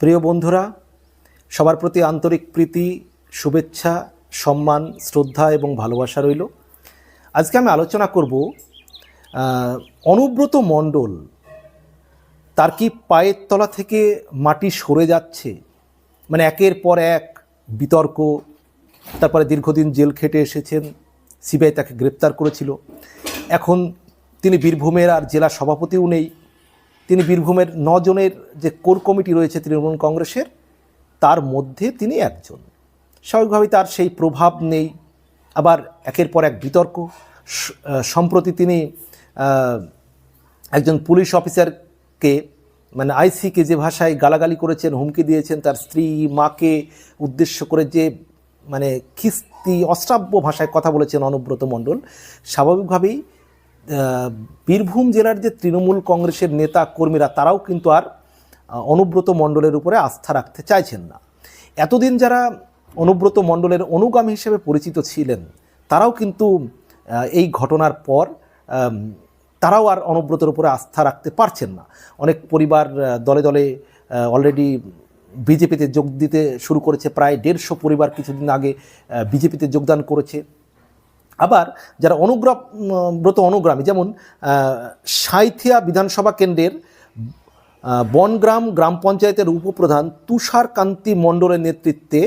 প্রিয় বন্ধুরা, সবার প্রতি আন্তরিক প্রীতি, শুভেচ্ছা, সম্মান, শ্রদ্ধা এবং ভালোবাসা রইল। আজকে আমি আলোচনা করব অনুব্রত মণ্ডল, তার কি পায়ের তলা থেকে মাটি সরে যাচ্ছে? মানে একের পর এক বিতর্ক, তারপরে দীর্ঘদিন জেল খেটে এসেছেন, সিবিআই তাকে গ্রেপ্তার করেছিল। এখন তিনি বীরভূমের আর জেলা সভাপতিও নেই। তিনি বীরভূমের নজনের যে কোর কমিটি রয়েছে তৃণমূল কংগ্রেসের, তার মধ্যে তিনি একজন। স্বাভাবিকভাবেই তার সেই প্রভাব নেই। আবার একের পর এক বিতর্ক। সম্প্রতি তিনি একজন পুলিশ অফিসারকে মানে আইসিকে যে ভাষায় গালাগালি করেছেন, হুমকি দিয়েছেন, তার স্ত্রী, মাকে উদ্দেশ্য করে যে মানে খিস্তি, অশ্রাব্য ভাষায় কথা বলেছেন অনুব্রত মণ্ডল, স্বাভাবিকভাবেই বীরভূম জেলার যে তৃণমূল কংগ্রেসের নেতা কর্মীরা, তারাও কিন্তু আর অনুব্রত মণ্ডলের উপরে আস্থা রাখতে চাইছেন না। এতদিন যারা অনুব্রত মণ্ডলের অনুগামী হিসেবে পরিচিত ছিলেন, তারাও কিন্তু এই ঘটনার পর তারাও আর অনুব্রতের উপরে আস্থা রাখতে পারছেন না। অনেক পরিবার দলে দলে অলরেডি বিজেপিতে যোগ দিতে শুরু করেছে, প্রায় দেড়শো পরিবার কিছুদিন আগে বিজেপিতে যোগদান করেছে। আবার যারা অনুগ্রাম ব্রত অনুগ্রামী যেমন আহ, সাঁইথিয়া বিধানসভা কেন্দ্রের বনগ্রাম গ্রাম পঞ্চায়েতের উপপ্রধান তুষার কান্তি মণ্ডলের নেতৃত্বে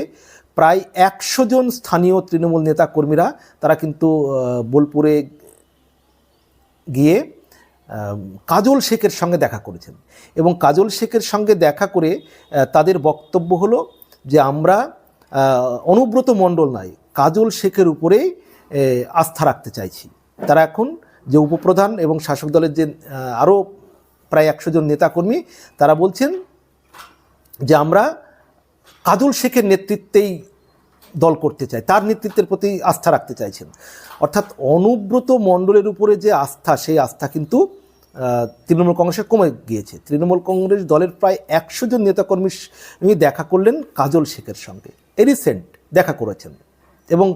প্রায় একশো জন স্থানীয় তৃণমূল নেতা কর্মীরা তারা কিন্তু বোলপুরে গিয়ে কাজল শেখের সঙ্গে দেখা করেছেন। এবং কাজল শেখের সঙ্গে দেখা করে তাদের বক্তব্য হলো যে আমরা অনুব্রত মণ্ডল নয় কাজল শেখের উপরেই আস্থা রাখতে চাইছি। তারা এখন যে উপপ্রধান এবং শাসক দলের যে আরও প্রায় একশো জন নেতাকর্মী, তারা বলছেন যে আমরা কাজল শেখের নেতৃত্বেই দল করতে চাই। তার নেতৃত্বের প্রতি আস্থা রাখতে চাইছেন। অর্থাৎ অনুব্রত মণ্ডলের উপরে যে আস্থা, সেই আস্থা কিন্তু তৃণমূল কংগ্রেসের কমে গিয়েছে। তৃণমূল কংগ্রেস দলের প্রায় একশো জন নেতাকর্মী দেখা করলেন কাজল শেখের সঙ্গে। রিসেন্ট দেখা করেছেন। এবং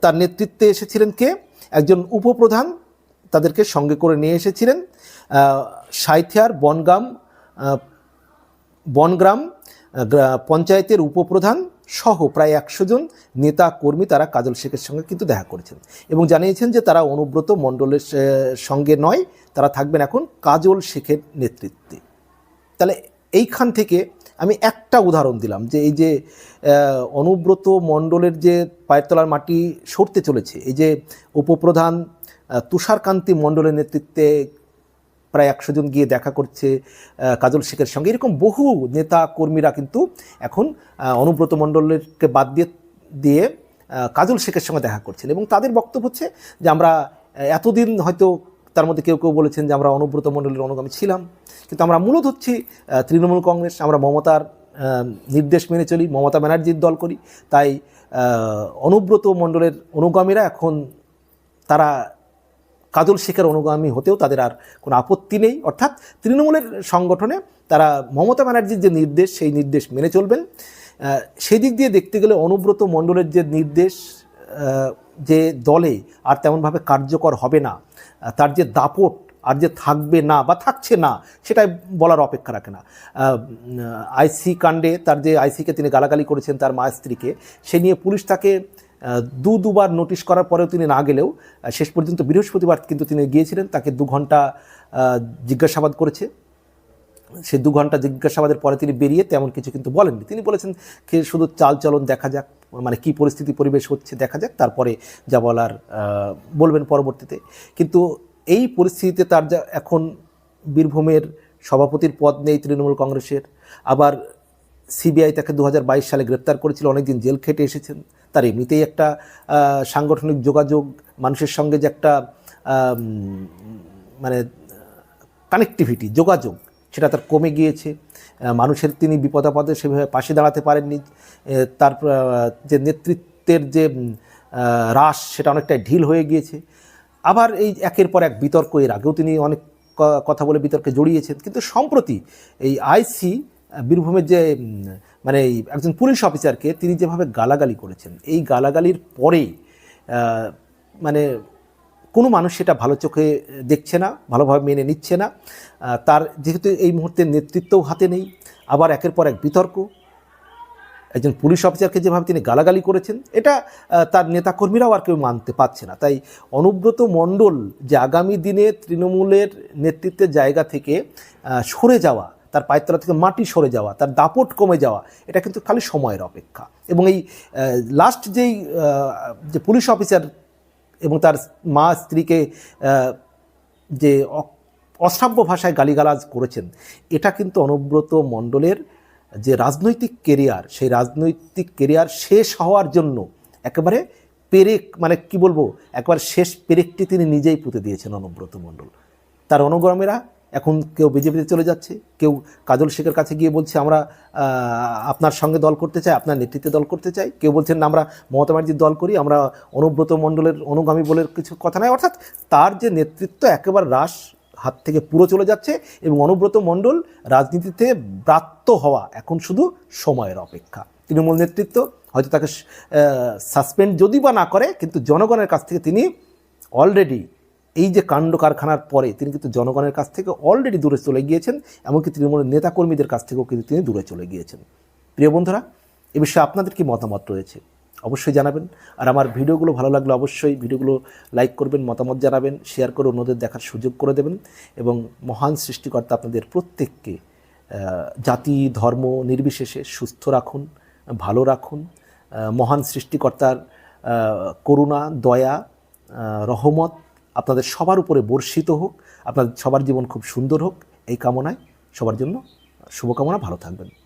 তার নেতৃত্বে এসেছিলেন কে? একজন উপপ্রধান তাদেরকে সঙ্গে করে নিয়ে এসেছিলেন সাঁইথিয়ার বনগ্রাম আহ, পঞ্চায়েতের উপপ্রধান সহ প্রায় একশো জন নেতা কর্মী তারা কাজল শেখের সঙ্গে কিন্তু দেখা করেছেন এবং জানিয়েছেন যে তারা অনুব্রত মণ্ডলের সঙ্গে নয় তারা থাকবেন এখন কাজল শেখের নেতৃত্বে। তাহলে এইখান থেকে আমি একটা উদাহরণ দিলাম যে এই যে অনুব্রত মণ্ডলের যে পায়ের তলার মাটি সরতে চলেছে, এই যে উপপ্রধান তুষারকান্তি মণ্ডলের নেতৃত্বে প্রায় একশো জন গিয়ে দেখা করছে কাজল শেখের সঙ্গে। এরকম বহু নেতা কর্মীরা কিন্তু এখন অনুব্রত মণ্ডলেরকে বাদ দিয়ে দিয়ে কাজল শেখের সঙ্গে দেখা করছেন। এবং তাদের বক্তব্য হচ্ছে যে আমরা এতদিন হয়তো তার মধ্যে কেউ কেউ বলেছেন যে আমরা অনুব্রত মণ্ডলের অনুগামী ছিলাম। কিন্তু আমরা মূলত হচ্ছি তৃণমূল কংগ্রেস, আমরা মমতার নির্দেশ মেনে চলি, মমতা ব্যানার্জির দল করি। তাই অনুব্রত মণ্ডলের অনুগামীরা এখন তারা কাজল শেখের অনুগামী হতেও তাদের আর কোনো আপত্তি নেই। অর্থাৎ তৃণমূলের সংগঠনে তারা মমতা ব্যানার্জির যে নির্দেশ, সেই নির্দেশ মেনে চলবেন। সেই দিক দিয়ে দেখতে গেলে অনুব্রত মণ্ডলের যে নির্দেশ যে দলে আর তেমনভাবে কার্যকর হবে না, তার যে দাপট আর যে থাকবে না বা থাকছে না, সেটাই বলার অপেক্ষা রাখে না। আইসি কাণ্ডে তার যে আইসিকে তিনি গালাগালি করেছেন তার মা স্ত্রীকে, সে নিয়ে পুলিশ তাকে দু দুবার নোটিশ করার পরেও তিনি না গেলেও শেষ পর্যন্ত বৃহস্পতিবার কিন্তু তিনি গিয়েছিলেন, তাকে দু ঘণ্টা জিজ্ঞাসাবাদ করেছে। সে দু ঘণ্টা জিজ্ঞাসাবাদের পরে তিনি বেরিয়ে তেমন কিছু কিন্তু বলেননি। তিনি বলেছেন শুধু চালচলন দেখা যাক। মানে কি পরিস্থিতি পরিবেশ হচ্ছে দেখা যাক, তারপরে যা বলার বলবেন পরবর্তীতে। কিন্তু এই পরিস্থিতিতে তার যা এখন বীরভূমের সভাপতির পদ নেই তৃণমূল কংগ্রেসের, আবার সিবিআই তাকে দু হাজার বাইশ সালে গ্রেপ্তার করেছিল, অনেকদিন জেল খেটে এসেছেন। তার এমনিতেই একটা সাংগঠনিক যোগাযোগ, মানুষের সঙ্গে যে একটা মানে কানেক্টিভিটি যোগাযোগ সেটা তার কমে গিয়েছে। মানুষের তিনি বিপদাপদে সেভাবে পাশে দাঁড়াতে পারেননি। তার যে নেতৃত্বের যে হ্রাস সেটা অনেকটাই ঢিল হয়ে গিয়েছে। আবার এই একের পর এক বিতর্ক এর আগেও তিনি অনেক কথা বলে বিতর্কে জড়িয়েছেন। কিন্তু সম্প্রতি এই আইসি বীরভূমের যে মানে একজন পুলিশ অফিসারকে তিনি যেভাবে গালাগালি করেছেন, এই গালাগালির পরেই মানে কোনো মানুষ সেটা ভালো চোখে দেখছে না, ভালোভাবে মেনে নিচ্ছে না। তার যেহেতু এই মুহূর্তে নেতৃত্বও হাতে নেই, আবার একের পর এক বিতর্ক। একজন পুলিশ অফিসারকে যেভাবে তিনি গালাগালি করেছেন, এটা তার নেতাকর্মীরাও আর কেউ মানতে পারছে না। তাই অনুব্রত মণ্ডল যে আগামী দিনে তৃণমূলের নেতৃত্বের জায়গা থেকে সরে যাওয়া, তার পায়ের তলা থেকে মাটি সরে যাওয়া, তার দাপট কমে যাওয়া, এটা কিন্তু খালি সময়ের অপেক্ষা। এবং এই লাস্ট যেই যে পুলিশ অফিসার এবং তার মা স্ত্রীকে যে অশ্রাব্য ভাষায় গালিগালাজ করেছেন, এটা কিন্তু অনুব্রত মণ্ডলের যে রাজনৈতিক কেরিয়ার, সেই রাজনৈতিক কেরিয়ার শেষ হওয়ার জন্য একেবারে পেরেক মানে কি বলব, একবার শেষ পেরেকটি তিনি নিজেই পুঁতে দিয়েছেন অনুব্রত মণ্ডল। তার অনুগ্রামীরা এখন কেউ বিজেপিতে চলে যাচ্ছে, কেউ কাজল শেখের কাছে গিয়ে বলছে, আমরা আপনার সঙ্গে দল করতে চাই, আপনার নেতৃত্বে দল করতে চাই। কেউ বলছেন, না, আমরা মমতা ব্যানার্জির দল করি, আমরা অনুব্রত মণ্ডলের অনুগামী বলে কিছু কথা নাই। অর্থাৎ তার যে নেতৃত্ব একেবারে হ্রাস হাত থেকে পুরো চলে যাচ্ছে এবং অনুব্রত মণ্ডল রাজনীতিতে ব্রাত্য হওয়া এখন শুধু সময়ের অপেক্ষা। তৃণমূল নেতৃত্ব হয়তো তাকে সাসপেন্ড যদি বা না করে, কিন্তু জনগণের কাছ থেকে তিনি অলরেডি এই যে কাণ্ড কারখানার পরে তিনি কিন্তু জনগণের কাছ থেকে অলরেডি দূরে চলে গিয়েছেন, এমনকি তৃণমূলের নেতাকর্মীদের কাছ থেকেও কিন্তু তিনি দূরে চলে গিয়েছেন। প্রিয় বন্ধুরা, এ বিষয়ে আপনাদের কি মতামত রয়েছে? অবশ্যই জানাবেন। আর আমার ভিডিওগুলো ভালো লাগলে অবশ্যই ভিডিওগুলো লাইক করবেন, মতামত জানাবেন শেয়ার করে অন্যদের দেখার সুযোগ করে দেবেন এবং মহান সৃষ্টিকর্তা আপনাদের প্রত্যেককে জাতি, ধর্ম নির্বিশেষে সুস্থ রাখুন, ভালো রাখুন। মহান সৃষ্টিকর্তার করুণা, দয়া রহমত আপনাদের সবার উপরে বর্ষিত হোক, আপনাদের সবার জীবন খুব সুন্দর হোক, এই কামনায় সবার জন্য শুভকামনা, ভালো থাকবেন।